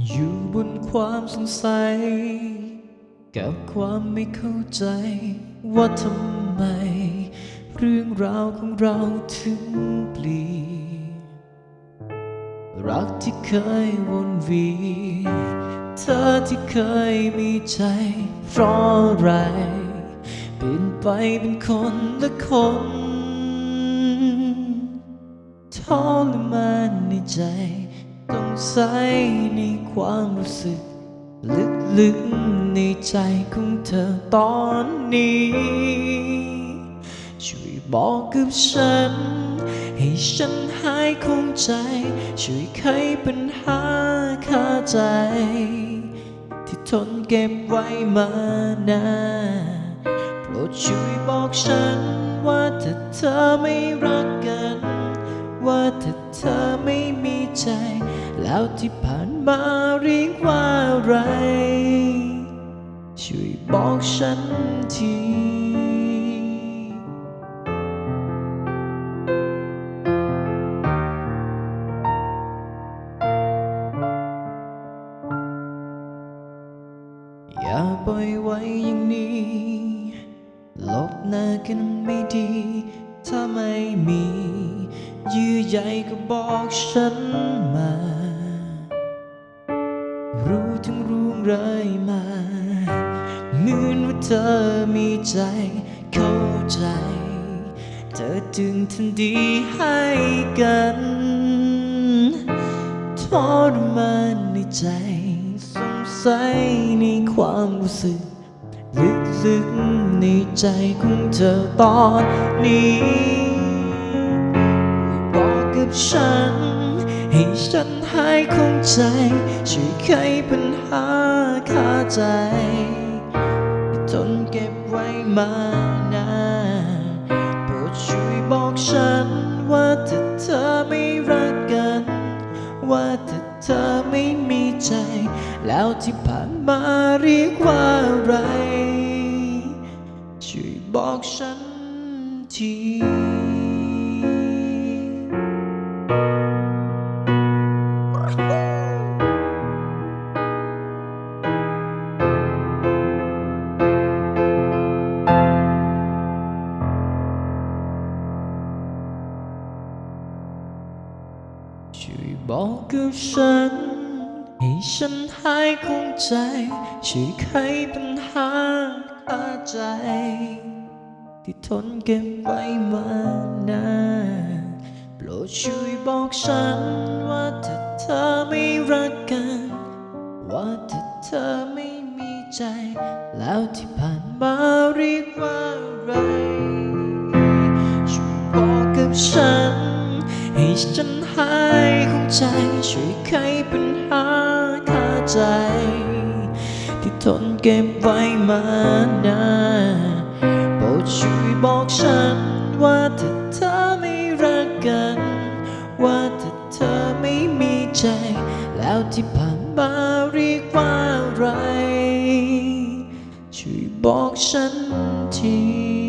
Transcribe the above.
อยู่บนความสงสัย กับความไม่เข้าใจ ว่าทำไม เรื่องราวของเราถึงเปลี่ยนรักที่เคยวนเวียนเธอที่เคยมีใจ เพราะอะไรเปลี่ยนไปเป็นคนละคนทรมานในใจ ต้องใส่ในความรู้สึก ลึกๆในใจของเธอตอนนี้ ช่วยบอกกับฉัน ให้ฉันหายคงใจ ช่วยไขปัญหาคาใจ ที่ทนเก็บไว้มานานโปรดช่วยบอกฉันว่าถ้าเธอไม่รักกัน ว่าถ้า ธอไม่มีใจ แล้วที่ผ่านมาเรียกว่าอะไร ช่วยบอกฉันทีอย่าปล่อยไว้อย่างนี้หลบหน้ากันไม่ดี ถ้าไม่มียื อใยก็บอกฉันมา รู้ทั้งรู้ไรายมาเหมือนว่าเธอมีใจเข้าใจ เธอจึงทันดีให้กันทรมานในใจสงสัยในความรู้สึกลึกๆในใจของเธอตอนนี้ ฉัน ให้ฉันหายคงใจช่วยไขปัญหาคาใจทนเก็บไว้มานานโปรดช่วยบอกฉัน ว่าถ้าเธอไม่รักกัน ว่าถ้าเธอไม่มีใจ แล้วที่ผ่านมาเรียกว่าอะไร ช่วยบอกฉันที บอกกับฉัน ให้ฉันหายคงใจช่วยไขปัญหาคาใจ ที่ทนเก็บไว้มานานโปรดช่วยบอกฉันว่าถ้าเธอไม่รักกัน ว่าถ้าเธอไม่มีใจ แล้วที่ผ่านมาเรียกว่าอะไรช่วยบอกกับฉัน ฉันหายของใจช่วยไขปัญหาคาใจ ที่ทนเก็บไว้มานานโปรดช่วยบอกฉันว่าถ้าเธอไม่รักกัน ว่าถ้าเธอไม่มีใจ แล้วที่ผ่านมาเรียกว่าอะไร ช่วยบอกฉันที